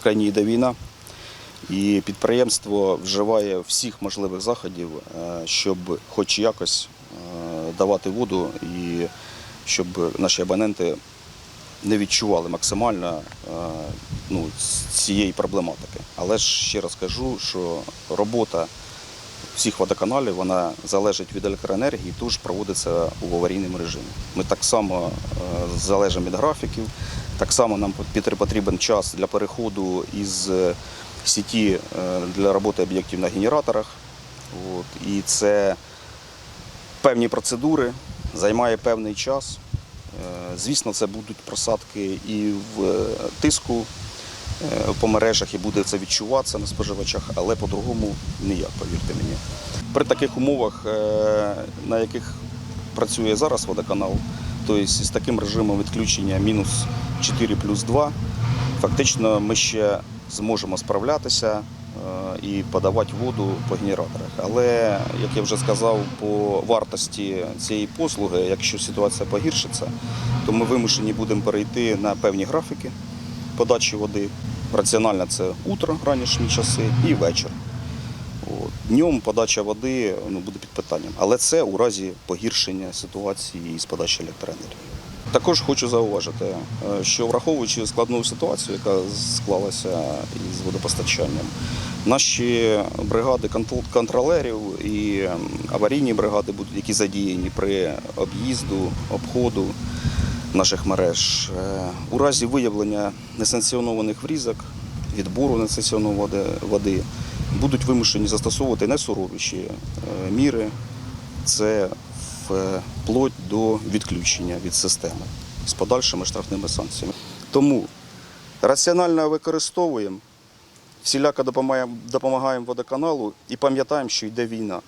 В йде війна, і підприємство вживає всіх можливих заходів, е, щоб хоч якось е, давати воду і щоб наші абоненти не відчували максимально е, ну, цієї проблематики. Але ж ще раз кажу, що робота всіх водоканалів вона залежить від електроенергії, тож проводиться у аварійному режимі. Ми так само залежимо від графіків, так само нам потрібен час для переходу із е, сіті е, для роботи об'єктів на генераторах. От, і це певні процедури, займає певний час. Е, Звісно, це будуть просадки і в тиску по мережах, і буде це відчуватися на споживачах, але по-другому ніяк, повірте мені. При таких умовах, на яких працює зараз водоканал, тобто з таким режимом відключення мінус 4 плюс 2, фактично ми ще зможемо справлятися е, і подавати воду по генераторах. Але, як я вже сказав, по вартості цієї послуги, якщо ситуація погіршиться, то ми вимушені будемо перейти на певні графіки подачі води. Раціонально це утро, ранішні часи і вечір. Днем подача води ну, буде під питанням, але це у разі погіршення ситуації з подачі електроенергії. Також хочу зауважити, е, що враховуючи складну ситуацію, яка склалася із водопостачанням, наші бригади контролерів і аварійні бригади, будуть, які задіяні при об'їзду, обходу наших мереж, е, у разі виявлення несанкціонованих врізок, відбору несанкціонованої води, будуть вимушені застосовувати найсуровіші е, міри. Це вплоть до відключення від системи з подальшими штрафними санкціями. Тому раціонально використовуємо, всіляко допомагаємо водоканалу і пам'ятаємо, що йде війна.